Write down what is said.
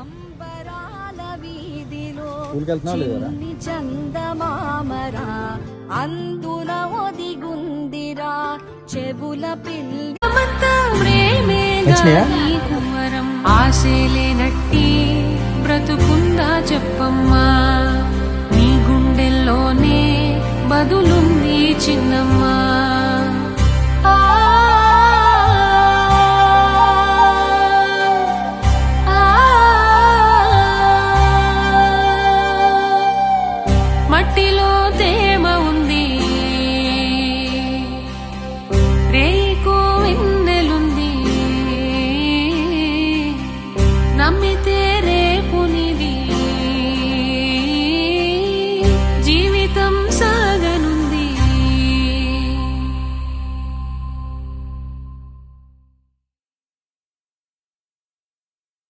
అంబరాల వీధిలో చిన్ని చందమామరా అందున ఒదిగుందిరా చెవుల? నీ కుమరం ఆశలేనట్టి బ్రతుకుందా చెప్పమ్మా. నీ గుండెల్లోనే బదులుంది చిన్నమ్మా. నమ్మితే రేపు నిధి